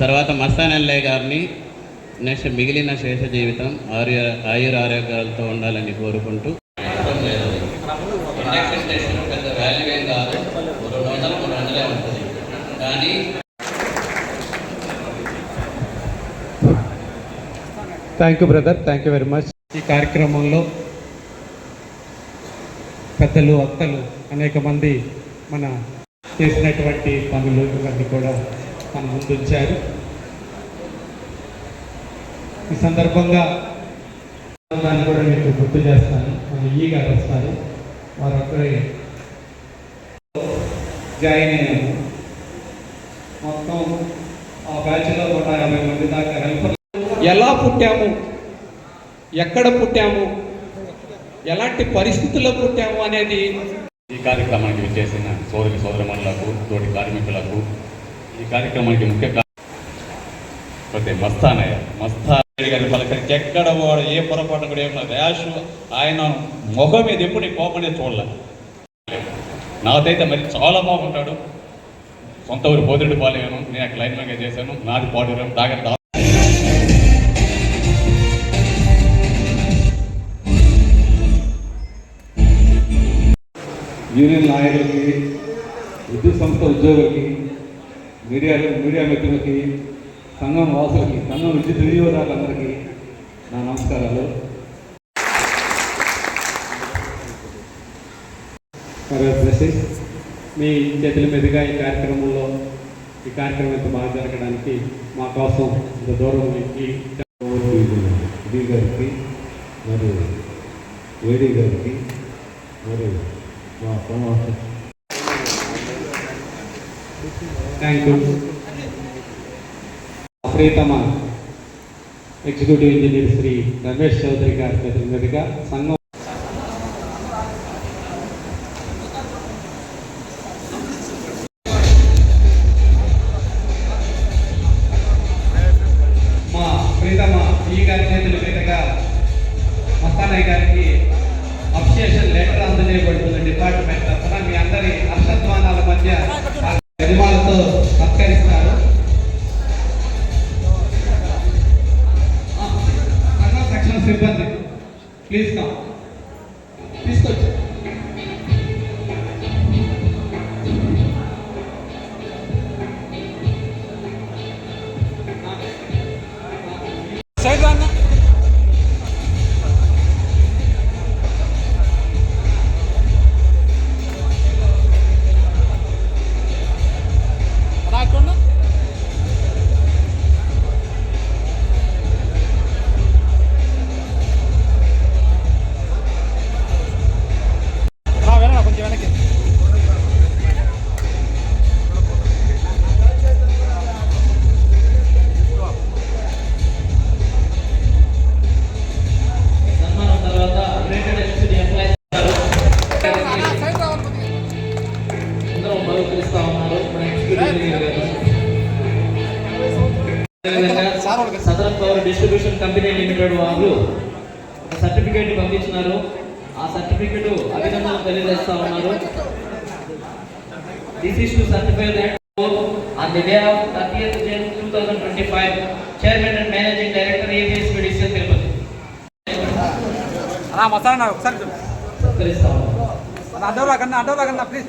తర్వాత మస్తాన్ ఎల్లయ్య గారిని నెక్స్ట్ మిగిలిన శేష జీవితం ఆరు ఆయుర ఆరోగ్యాలతో ఉండాలని కోరుకుంటూ. ఇండక్షన్ స్టేషన్ పెద్ద వాల్యూ ఏం కాదు. రెండు వందలు మూడు వందలే ఉంటుంది. కానీ thank you brother thank you very much ఈ కార్యక్రమంలో పెద్దలు అత్తలు అనేక మంది మన చేసినటువంటి పనులు ఇవన్నీ కూడా మన ముందుంచారు ఈ సందర్భంగా దాన్ని కూడా మీకు గుర్తు చేస్తాను. మన ఈ గారు వస్తారు. వారు ఒక్కరే జాయిన్ అయ్యాము మొత్తం ఆ బ్యాచ్లో నూట యాభై మంది దాకా హెల్పర్ ఎలా పుట్టాము? ఎక్కడ పుట్టాము? ఎలాంటి పరిస్థితుల్లో పుట్టాము అనేది ఈ కార్యక్రమానికి విచ్చేసిన సోదరి సోదరమణులకు తోటి కార్మికులకు ఈ కార్యక్రమానికి ముఖ్య ప్రతి మస్తానయ్య. మస్తా గారిని పలకరించి ఎక్కడ వాడు ఏ పొరపాటు కూడా ఏమన్నా ర్యాష్ ఆయన ముఖం మీద ఎప్పుడు నీ కోపనే చూడలే. నాదైతే మరి చాలా బాగుంటాడు. సొంత ఊరు పోదిరెడ్డి పాలేను నేను అక్కడ లైన్ మ్యాన్గా చేశాను. నాది పాడూరం డాగర్ యూనియన్ నాయకులకి విద్యుత్ సంస్థ ఉద్యోగులకి మీడియా మీడియా మిత్రులకి సంఘం వాసులకి సంఘం విద్యుత్ వినియోగదారులందరికీ నా నమస్కారాలు. మీ చేతుల మీదుగా ఈ కార్యక్రమంలో ఈ కార్యక్రమం ఎంత బాగా జరగడానికి మా కోసం ఇంత దూరం నుంచి డి గారికి మరియు వేడి గారికి మరియు మా ప్రమోషన్. థ్యాంక్ యూ ప్రియతమ ఎగ్జిక్యూటివ్ ఇంజనీర్ శ్రీ రమేష్ చౌదరి గారి ప్రతినిధిగా సంఘం మా ప్రీతమ ఈ గారి చేతుల మీదుగా మస్తానయ్య గారికి లెటర్ అందజేయబడుతుంది డిపార్ట్మెంట్ తరఫున మీ అందరి అర్షద్వానాల మధ్య southern power distribution company limited వాళ్ళు ఒక సర్టిఫికేట్ పంపించినారు ఆ సర్టిఫికేట్ అభినందనలు తెలియజేస్తా ఉన్నారు. This is to certify that on the day of 30th June 2025 chairman and managing director ABS medicine Tirupati ఒకసారి. సత్కరిస్తా ఉన్నారు అన్న అడ్డవరా కన్నా అడ్డవరా కన్నా ప్లీజ్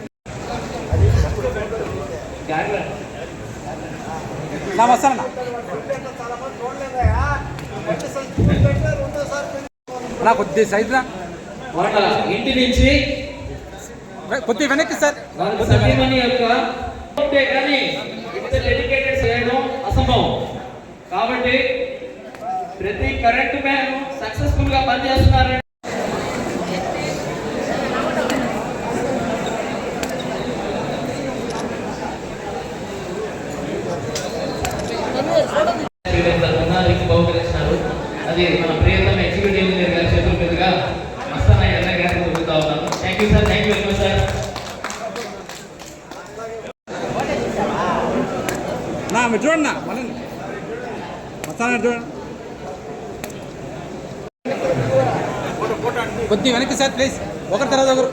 నా మసాలా నా కొద్ది సైజ్ ఇంటి నుంచి. కొద్ది వెనక్కి సార్. అసంభవం. కాబట్టి ప్రతి కరెంట్ మ్యాన్ సక్సెస్ఫుల్గా పనిచేస్తున్నారు బహుకరిస్తున్నారు అది మన ప్రియతమ ఎగ్జిక్యూటివ్ ఇంజనీర్ గారి చేతుల మీదుగా మస్తానయ్య అన్న గారికి దొరుకుతా ఉన్నాను thank you sir thank you very much sir నా మీరు చూడండి మళ్ళీ మసాలా చూడండి కొద్ది వెనక్కి సార్ ప్లీజ్. ఒకరి తర్వాత ఒకరు.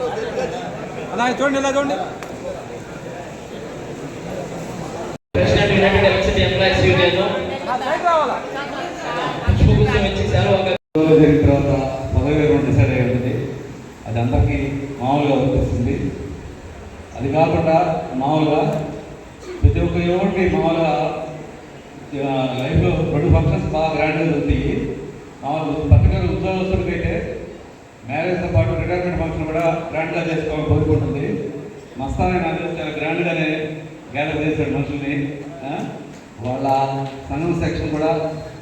అలా చూడండి ఇలా చూడండి. జరిగిన తర్వాత పదవి అది అందరికీ మామూలుగా వర్తిస్తుంది అది కాకుండా మామూలుగా ప్రతి ఒక్క యువకుడికి మామూలుగా లైఫ్లో రెండు ఫంక్షన్స్ బాగా గ్రాండ్గా జరుగుతాయి. మామూలు పర్టికులర్ ఉద్యోగస్తుడికి అయితే మ్యారేజ్తో పాటు రిటైర్మెంట్ ఫంక్షన్ కూడా గ్రాండ్గా చేసుకోవాలని కోరుకుంటుంది. మస్తానే నాకు చాలా గ్రాండ్గానే గ్యాదర్ చేశాడు మనుషుల్ని. వాళ్ళ సంఘం సెక్షన్ కూడా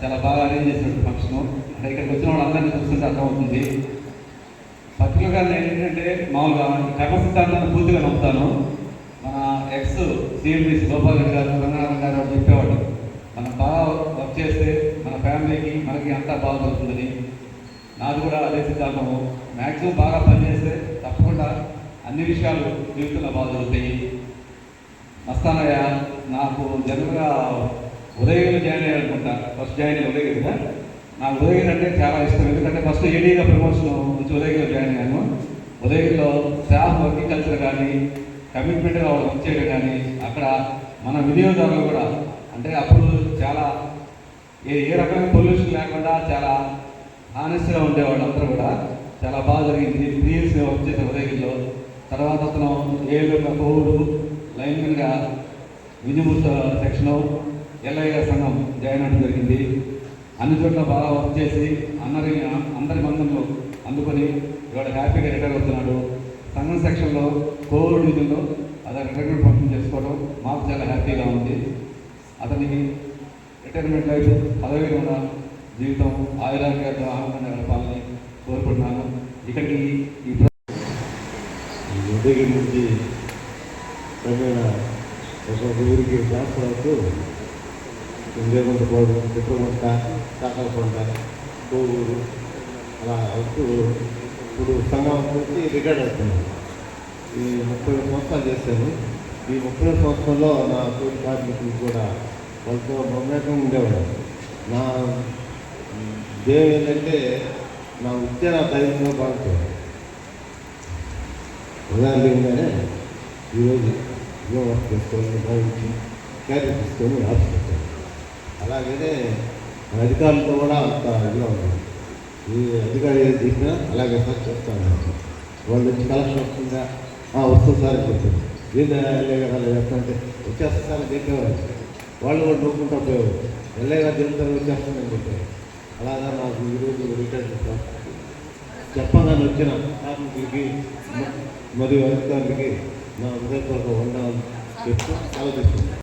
చాలా బాగా అరేంజ్ చేసినట్టు ఫంక్షన్ అంటే ఇక్కడికి వచ్చిన వాళ్ళందరినీ చూస్తుంటే అర్థమవుతుంది. పర్టికులర్గా నేను ఏంటంటే మామూలుగా ఈ కర్మ సిద్ధాంతాన్ని పూర్తిగా నమ్ముతాను. మన ఎక్స్ సిఎండిసి గోపాల్ రెడ్డి గారు రంగనాథన్ గారు వాళ్ళు చెప్పేవాడు మనం బాగా వర్క్ చేస్తే మన ఫ్యామిలీకి మనకి అంతా బాగుపడుతుందని. నాది కూడా అదే సిద్ధాంతము. మ్యాక్సిమం బాగా పనిచేస్తే తప్పకుండా అన్ని విషయాలు జీవితంలో బాగా జరుగుతాయి. మస్తానయ్య నాకు జనరల్గా ఉదయం జాయిన్ అయ్యాలనుకుంటా ఫస్ట్ జాయిన్ అయ్యి ఉదయం కదా? నాకు ఉదయగిరి అంటే చాలా ఇష్టం. ఎందుకంటే ఫస్ట్ ఏడీగా ప్రమోషన్ నుంచి ఉదయంలో జాయిన్ అయ్యాను. ఉదయంలో స్టాఫ్ వర్కింగ్ కల్చర్ కానీ కమిట్మెంట్గా వాళ్ళు వర్క్ చేయడం కానీ అక్కడ మన వినియోగదారులు కూడా అంటే అప్పుడు చాలా ఏ ఏ రకమైన పొల్యూషన్ లేకుండా చాలా హానెస్ట్గా ఉండేవాళ్ళు అందరూ కూడా. చాలా బాగా జరిగింది. త్రీ వర్క్ చేసే ఉదయగిరిలో. తర్వాత అతను ఏళ్ళు పౌరుడు లైన్మెన్గా విజయమూర్త సెక్షన్ ఎల్ఐఆర్ సంఘం జాయిన్ అవ్వడం జరిగింది. అన్ని చోట్ల బాగా వర్క్ చేసి అందరి అందరి మందంలో అందుకొని ఇవాళ హ్యాపీగా రిటైర్ అవుతున్నాడు. సంఘం సెక్షన్లో కోవిడ్ డివిజన్లో అతను రిటైర్మెంట్ ఫంక్షన్ చేసుకోవడం మాకు చాలా హ్యాపీగా ఉంది. అతనికి రిటైర్మెంట్ లైఫ్ పదవి ఉన్న జీవితం ఆయురాగ్యాలతో ఆనందంగా గడపాలని కోరుకుంటున్నాను. ఇక్కడికి ఈ ప్ర- ఉదయం నుంచి క్రమేణా ఒక్కొక్క ఊరికి ట్రాన్స్ఫర్ అవుతూ ఇందేగుంట పోవడం చిత్రగుంట కాకలకొండ కోవూరు అలా అవుతూ ఇప్పుడు సంఘం వచ్చి రిటైర్డ్ అవుతున్నాను ఈ ముప్పై సంవత్సరాలు చేశాను ఈ ముప్పై సంవత్సరంలో నా తోటి కార్మికులు కూడా వాళ్ళతో మమేకం ఉండేవాడు నా దేవం ఏంటంటే నా వృత్తి నా ధైర్యంగా బాగుంటుంది ఉదాహరణగానే ఈరోజు యోగా వర్క్ చేసుకొని భావించి క్యారెట్ తీసుకొని ఆశిస్తాను అలాగనే అధికారులతో కూడా అంత ఇదిగా ఉంటుంది ఈ అధికారి ఏది తీసినా అలాగే సార్ చేస్తాను వాళ్ళు నుంచి కలెక్షన్ వస్తుందా? వస్తుంది సార్ అని చెప్పారు ఏంటి ఎల్ఐ గారు వచ్చేస్తా సార్ అని చెప్పేవారు. వాళ్ళు కూడా నవ్వుకుంటూ పోయేవారు. ఎల్ఐ గారు చెప్తారు వచ్చేస్తానని చెప్పారు అలాగా నాకు ఈరోజు రిటైర్ చెప్పగానే వచ్చిన కార్మికులకి మరియు అధికారులకి నా హృదయపూర్వక వండాలని చెప్తూ ఆలోచిస్తున్నాను.